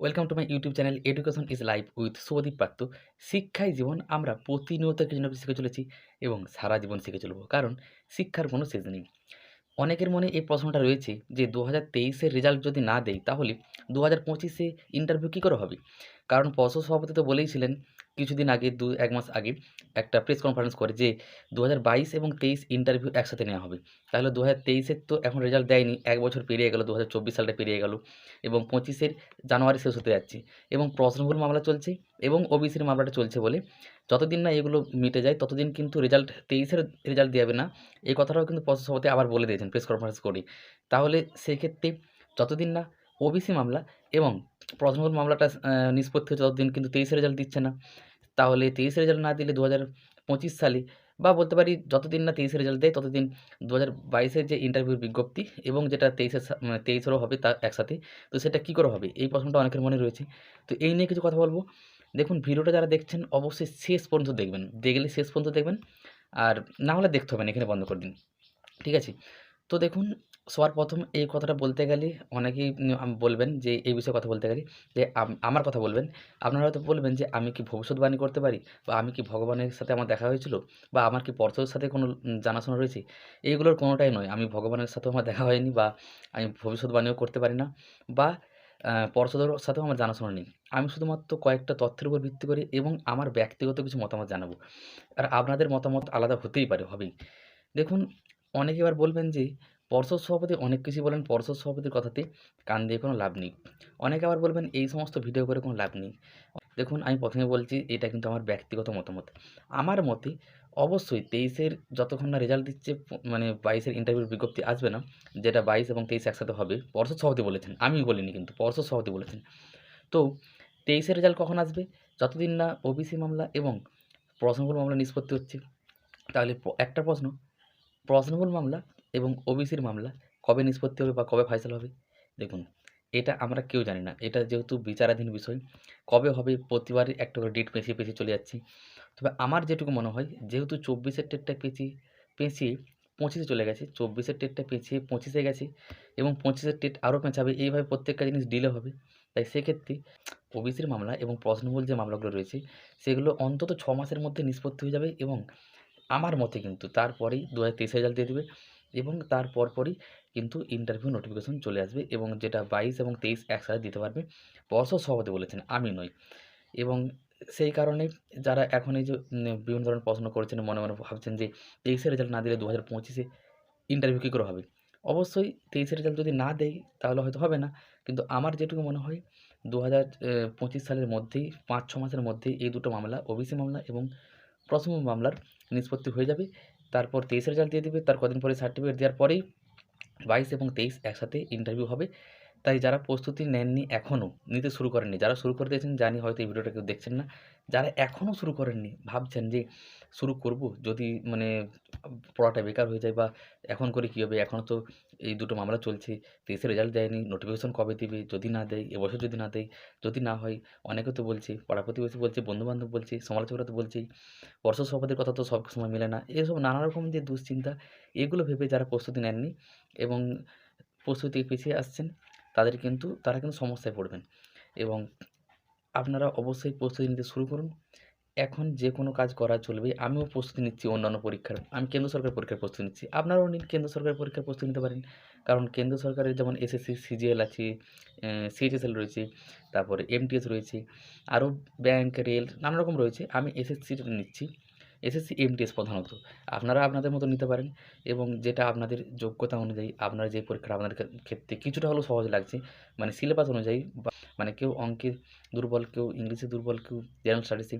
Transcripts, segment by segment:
Welcome to my YouTube channel education is life with Shubhadeep Patra শিক্ষাই জীবন, আমরা প্রতিনিয়ত কিছু না শিখে চলেছি এবং সারা জীবন শিখে চলব, কারণ শিক্ষার কোনো শেষ নেই। অনেকের মনে এই প্রশ্নটা রয়েছে যে দু হাজার রেজাল্ট যদি না দেয় তাহলে দু হাজার পঁচিশে ইন্টারভিউ কী করে হবে? কারণ পর্ষদ সভাপতি তো বলেইছিলেন কিছুদিন আগে, দু, এক মাস আগে একটা প্রেস কনফারেন্স করে যে দু হাজার বাইশ এবং তেইশ ইন্টারভিউ একসাথে নেওয়া হবে। তাহলে দু হাজার তো এখন রেজাল্ট দেয়নি, এক বছর পেরিয়ে গেল দু হাজার চব্বিশ সালটা পেরিয়ে গেল এবং পঁচিশের জানুয়ারি শেষ হতে যাচ্ছে এবং প্রশ্নভুল মামলা চলছে এবং ওবিসির মামলাটা চলছে বলে। যতদিন না এগুলো মিটে যায়, ততদিন কিন্তু রেজাল্ট তেইশের রেজাল্ট দেওয়া হবে না। এই কথাটাও কিন্তু পর্ষদ সভাপতি আবার বলে দিয়েছেন প্রেস কনফারেন্স করে। তাহলে সেক্ষেত্রে যতদিন না ওবিসি মামলা এবং প্রশ্নভুল মামলাটা নিষ্পত্তি হচ্ছে ততদিন কিন্তু তেইশে রেজাল্ট দিচ্ছে না। তাহলে তেইশে রেজাল্ট না দিলে দু হাজার পঁচিশ সালে বা বলতে পারি যতদিন না তেইশে রেজাল্ট দেয়, ততদিন দু হাজার যে ইন্টারভিউর বিজ্ঞপ্তি এবং যেটা তেইশের মানে তেইশেরও হবে তা একসাথে, তো সেটা কী করে হবে? এই প্রশ্নটা অনেকের মনে রয়েছে। তো এই নিয়ে কিছু কথা বলব। দেখুন, ভিডিওটা যারা দেখছেন, অবশ্যই শেষ পর্যন্ত দেখবেন। দেখলে শেষ পর্যন্ত দেখবেন। আর না হলে দেখতে হবে না, এখানে বন্ধ করে দিন। ঠিক আছে? তো দেখুন সবার প্রথম এই কথাটা বলতে গেলে অনেকেই বলবেন যে, এই বিষয়ে কথা বলতে গেলে যে আমার কথা বলবেন। আপনারা হয়তো বলবেন যে, আমি কি ভবিষ্যৎবাণী করতে পারি? বা আমি কি ভগবানের সাথে আমার দেখা হয়েছিল? বা আমার কি পর্ষদের সাথে কোনো জানাশোনা রয়েছে? এইগুলোর কোনোটাই নয়। আমি ভগবানের সাথেও আমার দেখা হয়নি বা আমি ভবিষ্যৎবাণীও করতে পারি না। বা পর্ষদের সাথেও আমার জানাশোনা নেই। আমি শুধুমাত্র কয়েকটা তথ্যের উপর ভিত্তি করে এবং আমার ব্যক্তিগত কিছু মতামত জানাব। আর আপনাদের মতামত আলাদা হতেই পারে, হবেই। দেখুন, অনেকে এবার বলবেন যে পর্ষদ সভাপতি অনেক কিছুই বলেন পর্ষদ সভাপতির কথাতে কান দিয়ে কোনো লাভ নেই। অনেকে আবার বলবেন, এই সমস্ত ভিডিও করে কোনো লাভ নেই। দেখুন, আমি প্রথমে বলছি, এটা কিন্তু আমার ব্যক্তিগত মতামত। আমার মতে অবশ্যই তেইশের যতক্ষণ না রেজাল্ট দিচ্ছে মানে বাইশের ইন্টারভিউর বিজ্ঞপ্তি আসবে না, যেটা বাইশ এবং তেইশ একসাথে হবে পর্ষদ সভাপতি বলেছেন। আমি বলিনি কিন্তু পর্ষদ সভাপতি বলেছেন। তো তেইশের রেজাল্ট কখন আসবে? যতদিন না ওবিসি মামলা এবং প্রশ্নভুল মামলা নিষ্পত্তি হচ্ছে, তাহলে একটা প্রশ্ন প্রশ্নভুল মামলা এবং ওবিসির মামলা কবে নিষ্পত্তি হবে বা কবে ফাইসাল হবে? দেখুন, এটা আমরা কেউ জানি না। এটা যেহেতু বিচারাধীন বিষয়, কবে হবে প্রতিবারই একটা করে ডেট পেঁচিয়ে পেঁচিয়ে চলে যাচ্ছে। তবে আমার যেটুকু মনে হয়, যেহেতু চব্বিশের ডেটটা পেঁচিয়ে পেঁচিয়ে পঁচিশে চলে গেছে, চব্বিশের ডেটটা পেঁচিয়ে পঁচিশে গেছে এবং পঁচিশের ডেট আরও পেঁচাবে, এইভাবে প্রত্যেকটা জিনিস ডিলে হবে। তাই সেক্ষেত্রে ওবিসির মামলা এবং প্রশ্নমূল যে মামলাগুলো রয়েছে, সেগুলো অন্তত ছ মাসের মধ্যে নিষ্পত্তি হয়ে যাবে এবং আমার মতে কিন্তু তারপরেই দু হাজার তেইশে রেজাল্ট দিয়ে দেবে। এবং তার পরপরই কিন্তু ইন্টারভিউ নোটিফিকেশন চলে আসবে এবং যেটা বাইশ এবং তেইশ একসাথে দিতে পারবে। পর্ষদ সভাপতি বলেছেন, আমি নই। এবং সেই কারণে যারা এখন এই যে বিভিন্ন ধরনের প্রশ্ন করছেন, মনে মনে ভাবছেন যে, তেইশে রেজাল্ট না দিলে দু হাজার পঁচিশে ইন্টারভিউ কী করে হবে? অবশ্যই তেইশে রেজাল্ট যদি না দেয় তাহলে হয়তো হবে না। কিন্তু আমার যেটুকু মনে হয় দু হাজার পঁচিশ সালের মধ্যেই, পাঁচ, ছ মাসের মধ্যেই এই দুটো মামলা ওবিসি মামলা এবং প্রথম মামলার নিষ্পত্তি হয়ে যাবে। তারপর তেইশ রেজাল্ট দিয়ে দেবে, তার কদিন পরে সার্টিফিকেট দেওয়ার পরেই বাইশ এবং তেইশ একসাথে ইন্টারভিউ হবে। তাই যারা প্রস্তুতি নেননি এখনও নিতে শুরু করেননি, যারা শুরু করে দিয়েছেন জানি হয়তো এই ভিডিওটা কেউ দেখছেন না, যারা এখনও শুরু করেননি ভাবছেন যে শুরু করব যদি মানে পড়াটা বেকার হয়ে যায় বা এখন করে কী হবে, এখনও তো এই দুটো মামলা চলছে তেইশে রেজাল্ট দেয়নি নোটিফিকেশন কবে দেবে, যদি না দেয়, এবছর যদি না দেয়, যদি না হয়, অনেকে তো বলছে, পাড়া প্রতিবেশী বলছে, বন্ধুবান্ধব বলছে, সমালোচকরা তো বলছেই পর্ষদ সভাপতির কথা তো সব সময় মেলে না, এসব নানা রকম যে দুশ্চিন্তা, এগুলো ভেবে যারা প্রস্তুতি নেননি এবং প্রস্তুতি পিছিয়ে আসছেন তাদের কিন্তু, তারা কিন্তু সমস্যায় পড়বেন। এবং আপনারা অবশ্যই প্রস্তুতি নিতে শুরু করুন। এখন যে কোনো কাজ করা চলবে, আমিও প্রস্তুতি নিচ্ছি অন্যান্য পরীক্ষার, আমি কেন্দ্র সরকার পরীক্ষার প্রস্তুতি নিচ্ছি। আপনারাও নিন কেন্দ্র সরকার পরীক্ষার প্রস্তুতি নিতে পারেন। কারণ কেন্দ্র সরকারের যেমন এসএসসি সিজিএল আছে সিএইচএসএল রয়েছে, তারপরে এমটিএস রয়েছে, আরও ব্যাংক রেল নানা রকম রয়েছে। আমি এসএসসিটা নিচ্ছি। এসএসসি এমটিএস প্রধানত। আপনারা আপনাদের মতো নিতে পারেন এবং যেটা আপনাদের যোগ্যতা অনুযায়ী আপনার যে পরীক্ষাটা আপনাদের ক্ষেত্রে কিছুটা হলেও সহজ লাগছে মানে সিলেবাস অনুযায়ী মানে কেউ অঙ্কে দুর্বল, কেউ ইংলিশে দুর্বল, কেউ জেনারেল স্টাডিসে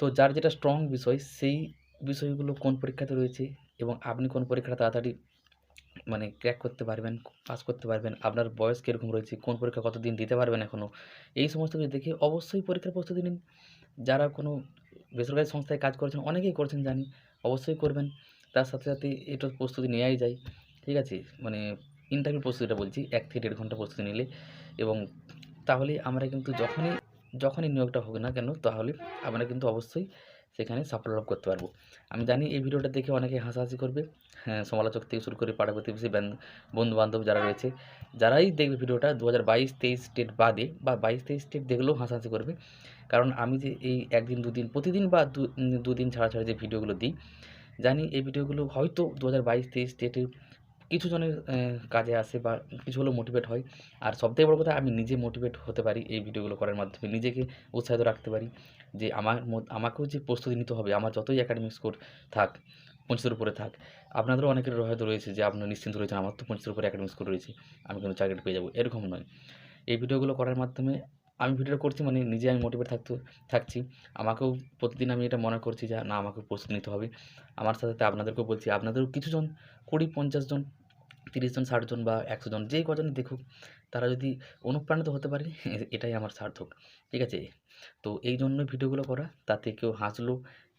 তো যার যেটা স্ট্রং বিষয়, সেই বিষয়গুলো কোন পরীক্ষাতে রয়েছে এবং আপনি কোন পরীক্ষাটা তাড়াতাড়ি মানে ক্র্যাক করতে পারবেন পাস করতে পারবেন, আপনার বয়স কীরকম রয়েছে, কোন পরীক্ষা কতদিন দিতে পারবেন এখনও এই সমস্ত কিছু দেখে অবশ্যই পরীক্ষার প্রস্তুতি নিন। যারা কোনো বেসরকারি সংস্থায় কাজ করছেন, অনেকেই করছেন জানি, অবশ্যই করবেন। তার সাথে সাথে এটার প্রস্তুতি নেওয়াই যায়, ঠিক আছে? মানে ইন্টারভিউ প্রস্তুতিটা বলছি, এক থেকে দেড় ঘণ্টা প্রস্তুতি নিলে। এবং তাহলে আমরা কিন্তু যখনই যখনই নিয়োগটা হোক না কেন, তাহলে আমরা কিন্তু অবশ্যই সেখানে সাফল্য লাভ করতে পারব। আমি জানি এই ভিডিওটা দেখে অনেকে হাসাহাসি করবে। হ্যাঁ সমালোচক থেকে শুরু করে পাড়া প্রতিবেশী বন্ধু বান্ধব যারা রয়েছে, যারাই দেখবে ভিডিওটা দু হাজার বাইশ, তেইশ স্টেট বাদে বা বাইশ, তেইশ স্টেট দেখলেও হাসাহাসি করবে। কারণ আমি যে এই একদিন, দুদিন, প্রতিদিন বা দুদিন ছাড়া ছাড়া যে ভিডিওগুলো দিই, জানি এই ভিডিওগুলো হয়তো দু হাজার বাইশ, তেইশ স্টেটের কিছু জনের কাজে আসে বা কিছু হলেও মোটিভেট হয়। আর সবথেকে বড় কথা, আমি নিজে মোটিভেট হতে পারি এই ভিডিওগুলো করার মাধ্যমে। নিজেকে উৎসাহিত রাখতে পারি যে আমার আমাকেও যে প্রস্তুতি নিতে হবে, আমার যতই একাডেমিক স্কোর থাক পঁচিশের উপরে থাক, আপনাদেরও অনেকের হয়তো রয়েছে যে আপনারা নিশ্চিন্ত রয়েছেন, আমার তো পঁচিশের উপরে একাডেমিক স্কোর রয়েছে, আমি কিন্তু চাকরি পেয়ে যাব। এরকম নয়। এই ভিডিওগুলো করার মাধ্যমে আমি ভিডিওটা করছি মানে নিজে আমি মোটিভেট থাকতে, থাকছি। আমাকেও প্রতিদিন আমি এটা মনে করছি যে না আমাকে প্রস্তুতি নিতে হবে। আমার সাথে সাথে আপনাদেরকেও বলছি, আপনাদেরও কিছুজন কুড়ি, পঞ্চাশ জন তিরিশ জন, ষাট জন বা একশো জন, যেই কজন দেখুক, তারা যদি অনুপ্রাণিত হতে পারে, এটাই আমার সার্থক, ঠিক আছে? তো এই জন্য ভিডিওগুলো করা, তাতে কেউ হাসলো,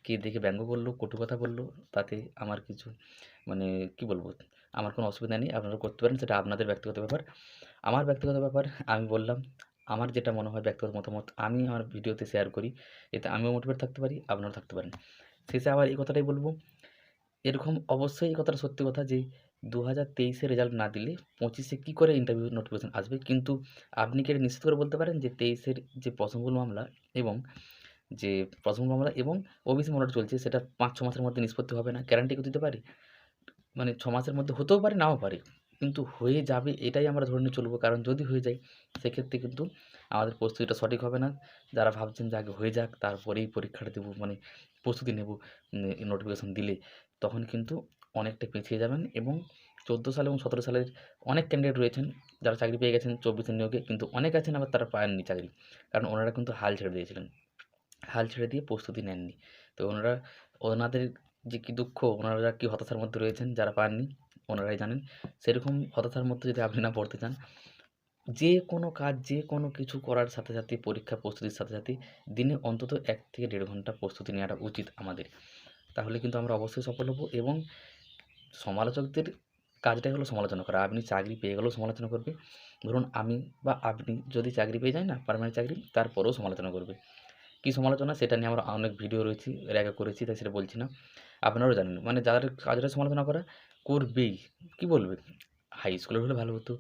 কে দেখে ব্যঙ্গ করল, কটু কথা বলল, তাতে আমার কিছু মানে কি বলব, আমার কোনো অসুবিধা নেই, আপনারা করতে পারেন, সেটা আপনাদের ব্যক্তিগত ব্যাপার। আমার ব্যক্তিগত ব্যাপার, আমি বললাম, আমার যেটা মনে হয় ব্যক্তিগত মতামত, আমি আমার ভিডিওতে শেয়ার করি, এতে আমিও মোটিভেট থাকতে পারি, আপনারাও থাকতে পারেন। শেষে আবার এই কথাটাই বলব, এরকম অবশ্যই এই কথাটা সত্যি কথা যে দু হাজার তেইশে রেজাল্ট না দিলে পঁচিশে কী করে ইন্টারভিউ নোটিফিকেশান আসবে? কিন্তু আপনি কি এটা নিশ্চিত করে বলতে পারেন যে তেইশের যে প্রথমগুলো মামলা এবং যে প্রথম মামলা এবং ওবিসি মামলাটা চলছে, সেটা পাঁচ, ছ মাসের মধ্যে নিষ্পত্তি হবে না? গ্যারান্টি দিতে পারে? মানে ছ মাসের মধ্যে হতেও পারে, নাও পারে। কিন্তু হয়ে যাবে এটাই আমরা ধরে নিয়ে চলবো। কারণ যদি হয়ে যায়, সেক্ষেত্রে কিন্তু আমাদের প্রস্তুতিটা সঠিক হবে না। যারা ভাবছেন যে আগে হয়ে যাক, তারপরেই পরীক্ষাটা দেবো মানে প্রস্তুতি নেব নোটিফিকেশান দিলে, তখন কিন্তু অনেকটা পিছিয়ে যাবেন এবং চোদ্দ সাল এবং সতেরো সালের অনেক ক্যান্ডিডেট রয়েছেন যারা চাকরি পেয়ে গেছেন চব্বিশের নিয়োগে, কিন্তু অনেক আছেন আবার তারা পাননি চাকরি। কারণ ওনারা কিন্তু হাল ছেড়ে দিয়েছিলেন। হাল ছেড়ে দিয়ে প্রস্তুতি নেননি। তো ওনারা, ওনাদের যে কী দুঃখ, ওনারা কী হতাশার মধ্যে রয়েছেন যারা পাননি, ওনারাই জানেন। সেরকম হতাশার মধ্যে যদি আপনি না পড়তে চান, যে কোনো কাজ, যে কোনো কিছু করার সাথে সাথে, পরীক্ষা, প্রস্তুতির সাথে সাথে দিনে অন্তত এক থেকে দেড় ঘণ্টা প্রস্তুতি নেওয়াটা উচিত আমাদের। তাহলে কিন্তু আমরা অবশ্যই সফল হব এবং সমালোচকদের কাজটাই হলো সমালোচনা করা। আপনি চাকরি পেয়ে গেলেও সমালোচনা করবে। ধরুন আমি বা আপনি যদি চাকরি পেয়ে যাই না পারমানেন্ট চাকরি, তারপরেও সমালোচনা করবে। কী সমালোচনা? সেটা নিয়ে আমার অনেক ভিডিও রয়েছে এর করেছি, তাই সেটা বলছি না। আপনারাও জানেন। মানে যাদের কাজটা সমালোচনা করা, করবেই। কী বলবে? হাই স্কুলের হলে ভালো হতো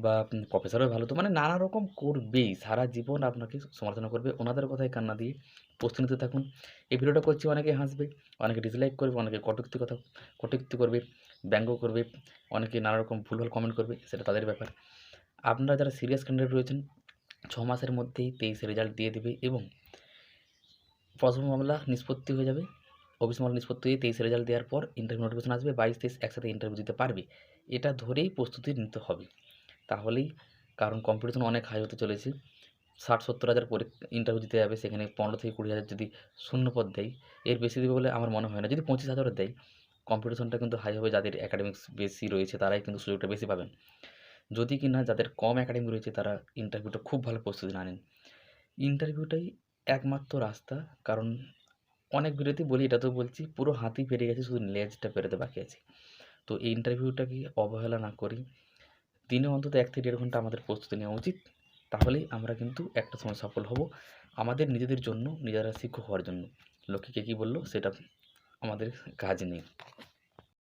বা প্রফেসরও ভালো হতো। মানে নানা রকম করবেই। সারা জীবন আপনাকে সমালোচনা করবে। ওনাদের কথায় কান্না দিয়ে প্রস্তুত নিতে থাকুন। এই ভিডিওটা করছি অনেকে হাসবে, অনেকে ডিসলাইক করবে, অনেকে কটুক্তি কথা, কটুক্তি করবে, ব্যঙ্গ করবে, অনেকে নানা রকম ভুলভাল কমেন্ট করবে, সেটা তাদের ব্যাপার। আপনারা যারা সিরিয়াস ক্যান্ডিডেট রয়েছেন, ছ মাসের মধ্যেই তেইশে রেজাল্ট দিয়ে দেবে এবং প্রথম মামলা নিষ্পত্তি হয়ে যাবে। অফিস মামলা নিষ্পত্তি হয়ে তেইশে রেজাল্ট দেওয়ার পর ইন্টারভিউ নোটিফিকেশন আসবে, বাইশ তেইশ একসাথে ইন্টারভিউ দিতে পারবে। এটা ধরেই প্রস্তুতি নিতে হবে। তাহলেই কারণ কম্পিটিশন অনেক হাই হতে চলেছে। ষাট সত্তর হাজার ইন্টারভিউ দিতে যাবে, সেখানে পনেরো থেকে কুড়ি হাজার যদি শূন্য পদ দেয়, এর বেশি দেবে বলে আমার মনে হয় না। যদি পঁচিশ হাজারও দেয় কম্পিটিশনটা কিন্তু হাই হবে, যাদের অ্যাকাডেমিক্স বেশি রয়েছে, তারাই কিন্তু সুযোগটা বেশি পাবেন। যদি কি না, যাদের কম একাডেমি রয়েছে, তারা ইন্টারভিউটা খুব ভালো প্রস্তুতি না নেন। ইন্টারভিউটাই একমাত্র রাস্তা, কারণ অনেক ভিডিওতেই বলি, এটা তো বলছি, পুরো হাতি পেরে গেছে, শুধু লেজটা পেরোতে বাকি আছে। তো এই ইন্টারভিউটাকে অবহেলা না করি, দিনে অন্তত এক থেকে দেড় ঘণ্টা আমাদের প্রস্তুতি নেওয়া উচিত। তাহলেই আমরা কিন্তু একটা সময় সফল হব আমাদের নিজেদের জন্য, নিজেরা শিক্ষক হওয়ার জন্য। লোকে কে কী বলল? সেটা আমাদের কাজ নেই।